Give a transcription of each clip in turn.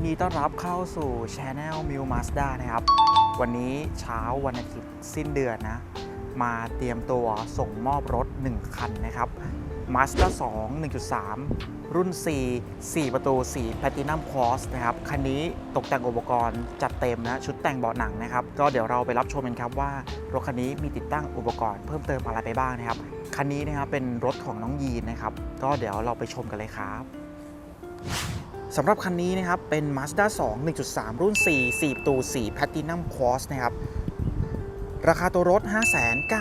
ยินดีต้อนรับเข้าสู่ Channel m i l Mazda นะครับ วันนี้เช้าวันอาทิตย์สิ้นเดือนนะ มาเตรียมตัวส่งมอบรถ 1 คันนะครับ Mazda 2 1.3 รุ่น C 4ประตู 4 Platinum Cross นะครับ คันนี้ตกแต่งอุปกรณ์จัดเต็มนะ ชุดแต่งเบาะหนังนะครับ ก็เดี๋ยวเราไปรับชมกันครับว่า รถคันนี้มีติดตั้งอุปกรณ์เพิ่มเติมอะไรไปบ้างนะครับ คันนี้นะครับเป็นรถของน้องยีนนะครับ ก็เดี๋ยวเราไปชมกันเลยครับ สำหรับคันนี้นะครับ เป็น Mazda 2 1.3 รุ่น 4 4ประตู4 Platinum Cross นะครับ ราคาตัวรถ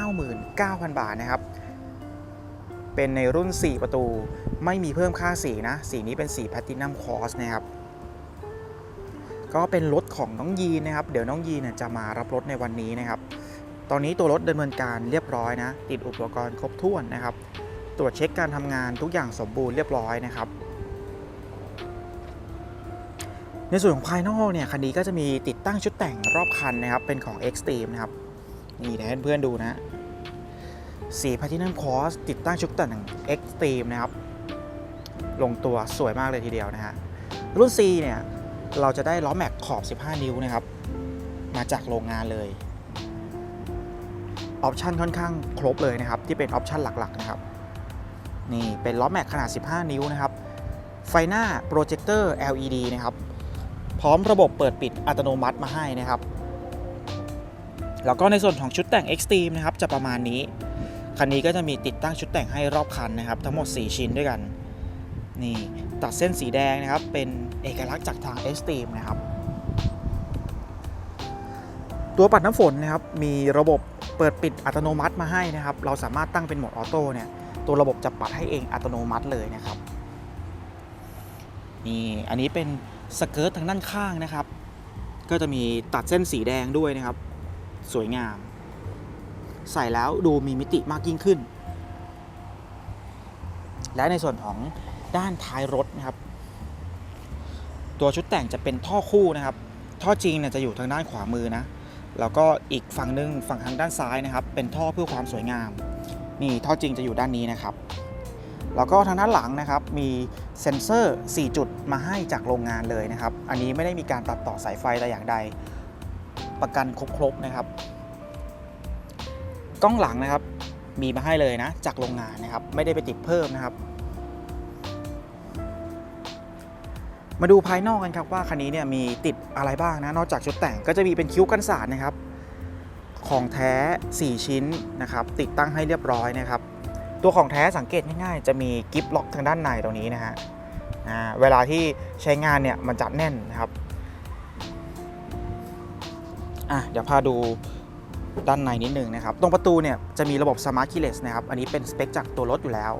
599,000 บาทนะครับ เป็นในรุ่น 4 ประตูไม่มีเพิ่มค่าสีนะ สีนี้เป็น4 Platinum Cross นะครับ ก็เป็นรถของน้องยีนะครับ เดี๋ยวน้องยีนเนยจะมารับรถในวันนี้นะครับ ตอนนี้ตัวรถดำเนินการเรียบร้อยนะ ติดอุปกรณ์ครบถ้วนนะครับ ตรวจเช็คการทำงานทุกอย่างสมบูรณ์เรียบร้อยนะครับ ในส่วนของภายนอกเนี่ยคันนี้ก็จะมีติดตั้งชุดแต่งรอบคันนะครับ เป็นของ Extreme นะครับ นี่เดี๋ยวให้เพื่อนๆดูนะ สี Platinum Cross ติดตั้งชุดแต่ง Extreme นะครับ ลงตัวสวยมากเลยทีเดียวนะฮะ รุ่น C เนี่ย เราจะได้ล้อแม็กขอบ 15 นิ้วนะครับ มาจากโรงงานเลย ออปชันค่อนข้างครบเลยนะครับ ที่เป็นออปชันหลักๆนะครับ นี่เป็นล้อแม็กขนาด 15 นิ้วนะครับ ไฟหน้าโปรเจคเตอร์ LED นะครับ พร้อมระบบเปิดปิดอัตโนมัติมาให้นะครับ แล้วก็ในส่วนของชุดแต่ง Extreme นะครับจะประมาณนี้ คันนี้ก็จะมีติดตั้งชุดแต่งให้รอบคันนะครับ ทั้งหมด 4 ชิ้นด้วยกันนี่ตัดเส้นสีแดงนะครับ เป็นเอกลักษณ์จากทาง Extreme นะครับ ตัวปัดน้ำฝนนะครับมีระบบเปิดปิดอัตโนมัติมาให้นะครับ เราสามารถตั้งเป็นโหมดออโต้เนี่ยตัวระบบจะปัดให้เองอัตโนมัติเลยนะครับนี่อันนี้เป็น สเกิร์ตทางด้านข้างนะครับ ก็จะมีตัดเส้นสีแดงด้วยนะครับ สวยงาม ใส่แล้วดูมีมิติมากยิ่งขึ้น และในส่วนของด้านท้ายรถนะครับ ตัวชุดแต่งจะเป็นท่อคู่นะครับ ท่อจริงเนี่ยจะอยู่ทางด้านขวามือนะ แล้วก็อีกฝั่งหนึ่งฝั่งทางด้านซ้ายนะครับ เป็นท่อเพื่อความสวยงาม นี่ท่อจริงจะอยู่ด้านนี้นะครับ แล้วก็ทางด้านหลังนะครับมีเซ็นเซอร์ 4 จุดมาให้จากโรงงานเลยนะครับ อันนี้ไม่ได้มีการตัดต่อสายไฟแต่อย่างใด ประกันครบๆนะครับ กล้องหลังนะครับมีมาให้เลยนะจากโรงงานนะครับ ไม่ได้ไปติดเพิ่มนะครับ มาดูภายนอกกันครับว่าคันนี้เนี่ยมีติดอะไรบ้างนะนอกจากชุดแต่งก็จะมีเป็นคิ้วกันสาดนะครับ ของแท้ 4 ชิ้นนะครับ ติดตั้งให้เรียบร้อยนะครับ ตัวของแท้สังเกตง่ายๆ จะมีกิฟล็อกทางด้านในตรงนี้นะฮะเวลาที่ใช้งานเนี่ยมันจะแน่นนะครับอะเดี๋ยวพาดูด้านในนิดนึงนะครับ ตรงประตูเนี่ยจะมีระบบ Smart Keyless นะครับ อันนี้เป็นสเปคจากตัวรถอยู่แล้ว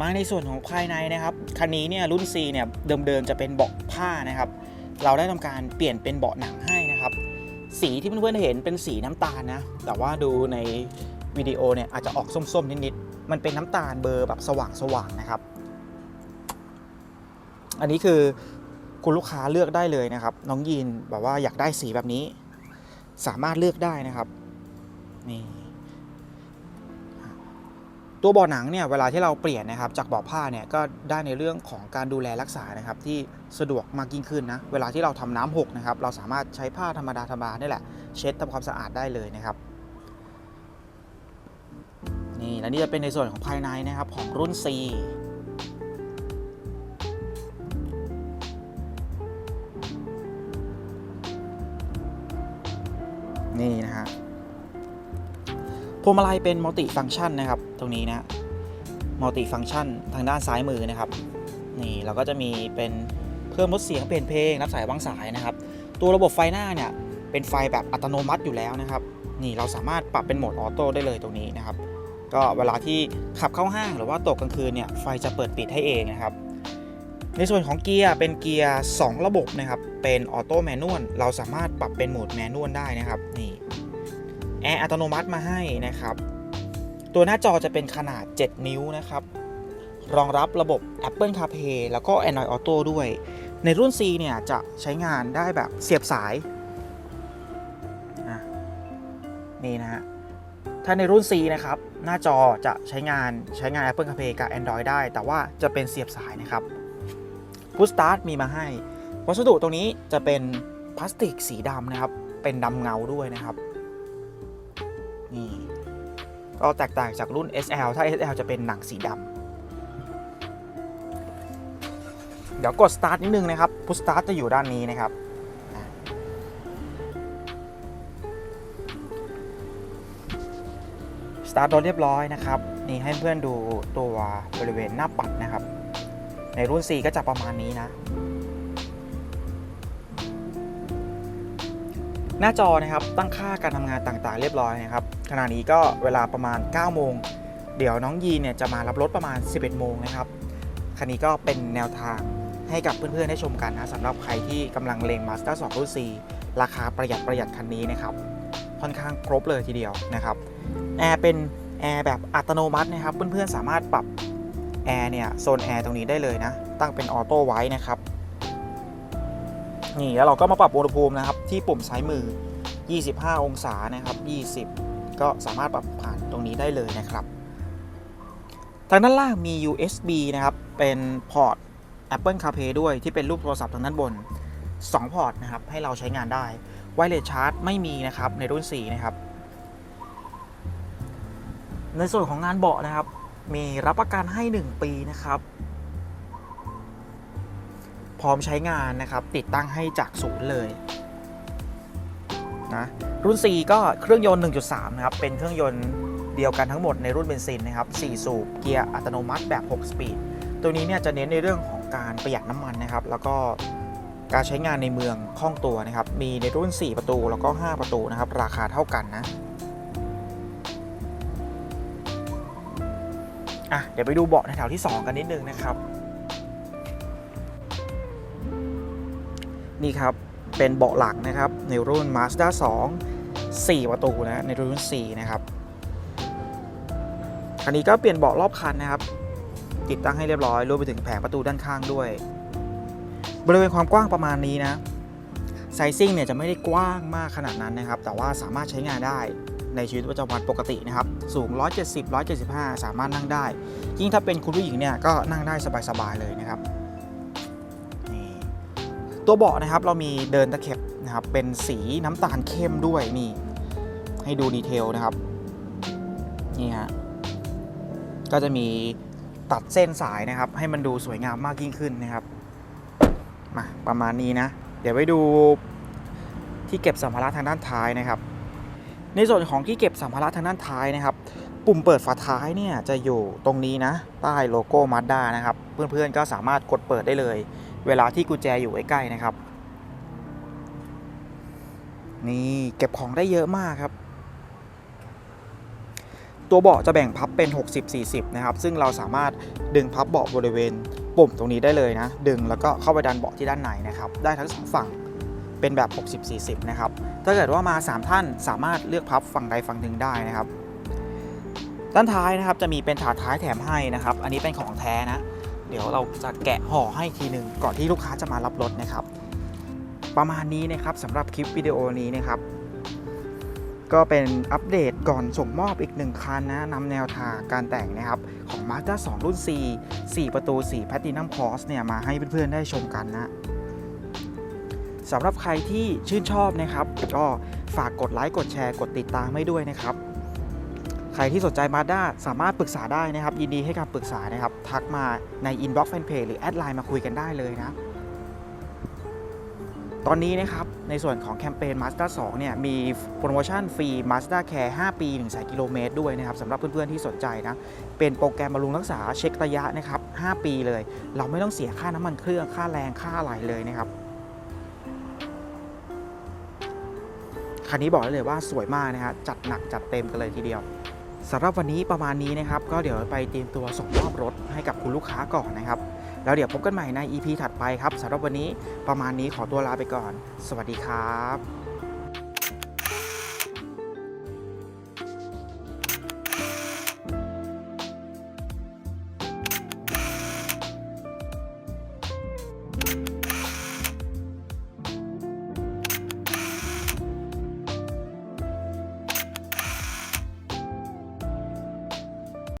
มาในส่วนของภายในนะครับ คันนี้เนี่ยรุ่น C เนี่ยเดิมๆจะเป็นเบาะผ้านะครับ เราได้ทำการเปลี่ยนเป็นเบาะหนังให้นะครับ สีที่เพื่อนๆเห็นเป็นสีน้ำตาลนะ แต่ว่าดูใน วิดีโอเนี่ยอาจจะออกส้มๆ นิดๆ มันเป็นน้ำตาลเบอร์แบบสว่างๆนะครับ อันนี้คือคุณลูกค้าเลือกได้เลยนะครับ น้องยีนแบบว่าอยากได้สีแบบนี้ สามารถเลือกได้นะครับนี่ตัวเบาะหนังเนี่ยเวลาที่เราเปลี่ยนนะครับจากเบาะผ้าเนี่ยก็ได้ในเรื่องของการดูแลรักษานะครับที่สะดวกมากยิ่งขึ้นนะเวลาที่เราทำน้ำหกนะครับเราสามารถใช้ผ้าธรรมดาธรรมดานี่แหละ เช็ดทำความสะอาดได้เลยนะครับ นี่และนี่จะเป็นในส่วนของภายในนะครับของรุ่น C นี่นะฮะพวงมาลัยเป็นมัลติฟัง c t ชันนะครับ ตรงนี้นะมัลติฟัง c t ชันทางด้านซ้ายมือนะครับ นี่เราก็จะมีเป็นเพิ่มลดเสียงเปลี่ยนเพลงรับสายวางสายนะครับ ตัวระบบไฟหน้าเนี่ยเป็นไฟแบบอัตโนมัติอยู่แล้วนะครับ นี่เราสามารถปรับเป็นโหมดออโต้ได้เลยตรงนี้นะครับ ก็เวลาที่ขับเข้าห้างหรือว่าตกกลางคืนเนี่ยไฟจะเปิดปิดให้เองนะครับ ในส่วนของเกียร์เป็นเกียร์ 2 ระบบนะครับ เป็นออโต้แมนนวลเราสามารถปรับเป็นโหมดแมนนวลได้นะครับนี่แอร์อัตโนมัติมาให้นะครับ ตัวหน้าจอจะเป็นขนาด 7 นิ้วนะครับ รองรับระบบ Apple CarPlay แล้วก็ Android Auto ด้วย ในรุ่น C เนี่ยจะใช้งานได้แบบเสียบสายนี่นะฮะ ถ้าในรุ่น C นะครับ หน้าจอจะใช้งานใช้งาน Apple CarPlay กับ Android ได้ แต่ว่าจะเป็นเสียบสายนะครับพุชสตาร์ทมีมาให้ วัสดุตรงนี้จะเป็นพลาสติกสีดำนะครับ เป็นดำเงาด้วยนะครับ นี่ ก็แตกต่างจากรุ่น SL ถ้า SL จะเป็นหนังสีดำ เดี๋ยวกด start นิดนึงนะครับพุชสตาร์ทจะอยู่ด้านนี้นะครับ ตาร์ทรถเรียบร้อยนะครับนี่ให้เพื่อนดูตัวบริเวณหน้าปัดนะครับ ในรุ่น C ก็จะประมาณนี้นะ หน้าจอนะครับตั้งค่าการทำงานต่างๆ เรียบร้อยนะครับขณะนี้ก็เวลาประมาณ 9 โมง เดี๋ยวน้องยีเนี่ยจะมารับรถประมาณ 11 โมงนะครับคันนี้ก็เป็นแนวทางให้กับเพื่อนๆได้ชมกันนะสำหรับใครที่กำลังเลง Mazda 2รุ่น C ราคาประหยัดประหยัดคันนี้นะครับ ค่อนข้างครบเลยทีเดียวนะครับ แอร์เป็นแอร์แบบอัตโนมัตินะครับ เพื่อนๆสามารถปรับแอร์เนี่ยโซนแอร์ตรงนี้ได้เลยนะ ตั้งเป็นออโต้ไว้นะครับนี่แล้วเราก็มาปรับอุณหภูมินะครับ ที่ปุ่มซ้ายมือ 25 องศานะครับ 20 ก็สามารถปรับผ่านตรงนี้ได้เลยนะครับ ทางด้านล่างมี USB นะครับ เป็นพอร์ต Apple CarPlay ด้วยที่เป็นรูปโทรศัพท์ทางด้านบน 2 พอร์ตนะครับ ให้เราใช้งานได้ ไวเลสชาร์จไม่มีนะครับ ในรุ่น 4 นะครับ ในส่วนของงานเบาะนะครับ มีรับประกันให้ 1 ปีนะครับ พร้อมใช้งานนะครับ ติดตั้งให้จากศูนย์เลยนะรุ่น 4 ก็เครื่องยนต์ 1.3 นะครับ เป็นเครื่องยนต์เดียวกันทั้งหมดในรุ่นเบนซินนะครับ 4 สูบเกียร์อัตโนมัติแบบ 6 สปีด ตัวนี้เนี่ยจะเน้นในเรื่องของการประหยัดน้ำมันนะครับ แล้วก็การใช้งานในเมืองคล่องตัวนะครับ มีในรุ่น 4 ประตูแล้วก็ 5 ประตูนะครับ ราคาเท่ากันนะ อะเดี๋ยวไปดูเบาะแถวที่ 2 กันนิดนึงนะครับ นี่ครับเป็นเบาะหลังนะครับ ในรุ่น Mazda 2 4 ประตูนะในรุ่น 4 นะครับคันนี้ก็เปลี่ยนเบาะรอบคันนะครับ ติดตั้งให้เรียบร้อยรวมไปถึงแผงประตูด้านข้างด้วย บริเวณความกว้างประมาณนี้นะไซซิ่งเนี่ยจะไม่ได้กว้างมากขนาดนั้นนะครับ แต่ว่าสามารถใช้งานได้ ในชีวิตประจำวันปกตินะครับสูง 170 175 สามารถนั่งได้ ยิ่งถ้าเป็นคุณผู้หญิงเนี่ยก็นั่งได้สบายๆเลยนะครับตัวเบาะนะครับเรามีเดินตะเข็บนะครับเป็นสีน้ำตาลเข้มด้วยนี่ให้ดูดีเทลนะครับนี่ฮะก็จะมีตัดเส้นสายนะครับ ให้มันดูสวยงามมากยิ่งขึ้นนะครับมาประมาณนี้นะ เดี๋ยวไปดูที่เก็บสัมภาระทางด้านท้ายนะครับ ในส่วนของที่เก็บสัมภาระทางด้านท้ายนะครับ ปุ่มเปิดฝาท้ายเนี่ยจะอยู่ตรงนี้นะ ใต้โลโก้ Mazda นะครับ เพื่อนๆก็สามารถกดเปิดได้เลย เวลาที่กุญแจอยู่ใกล้ๆนะครับ นี่เก็บของได้เยอะมากครับ ตัวเบาะจะแบ่งพับเป็น 60-40 นะครับ ซึ่งเราสามารถดึงพับเบาะบริเวณปุ่มตรงนี้ได้เลยนะ ดึงแล้วก็เข้าไปดันเบาะที่ด้านในนะครับ ได้ทั้งสองฝั่ง เป็นแบบ 60-40 นะครับ ถ้าเกิดว่ามา 3 ท่านสามารถเลือกพับฝั่งใดฝั่งหนึ่งได้นะครับ ด้านท้ายนะครับจะมีเป็นถาดท้ายแถมให้นะครับ อันนี้เป็นของแท้นะ เดี๋ยวเราจะแกะห่อให้ทีหนึ่งก่อนที่ลูกค้าจะมารับรถนะครับ ประมาณนี้นะครับสำหรับคลิปวิดีโอนี้นะครับ ก็เป็นอัปเดตก่อนส่งมอบอีกหนึ่งคันนะนำแนวทางการแต่งนะครับของ Mazda 2 รุ่น C 4 ประตู 4 Platinum Cross เนี่ยมาให้เพื่อนๆได้ชมกันนะ สำหรับใครที่ชื่นชอบนะครับ ก็ฝากกดไลค์กดแชร์กดติดตามให้ด้วยนะครับ ใครที่สนใจ Mazda สามารถปรึกษาได้นะครับ ยินดีให้คำปรึกษานะครับ ทักมาใน Inbox Fanpage หรือแอดไลน์มาคุยกันได้เลยนะตอนนี้นะครับในส่วนของแคมเปญ Mazda 2เนี่ยมีโปรโมชั่นฟรี Mazda Care 5 ปี1แสนกิโลเมตรด้วยนะครับสำหรับเพื่อนๆที่สนใจนะ เป็นโปรแกรมบำรุงรักษาเช็คระยะนะครับ 5 ปีเลย เราไม่ต้องเสียค่าน้ำมันเครื่องค่าแรงค่าอะไรเลยนะครับ คันนี้บอกได้เลยว่าสวยมากนะครับจัดหนักจัดเต็มกันเลยทีเดียวสำหรับวันนี้ประมาณนี้นะครับ ก็เดี๋ยวไปเตรียมตัวส่งมอบรถให้กับคุณลูกค้าก่อนนะครับ แล้วเดี๋ยวพบกันใหม่ใน EP ถัดไปครับสำหรับวันนี้ประมาณนี้ขอตัวลาไปก่อน สวัสดีครับ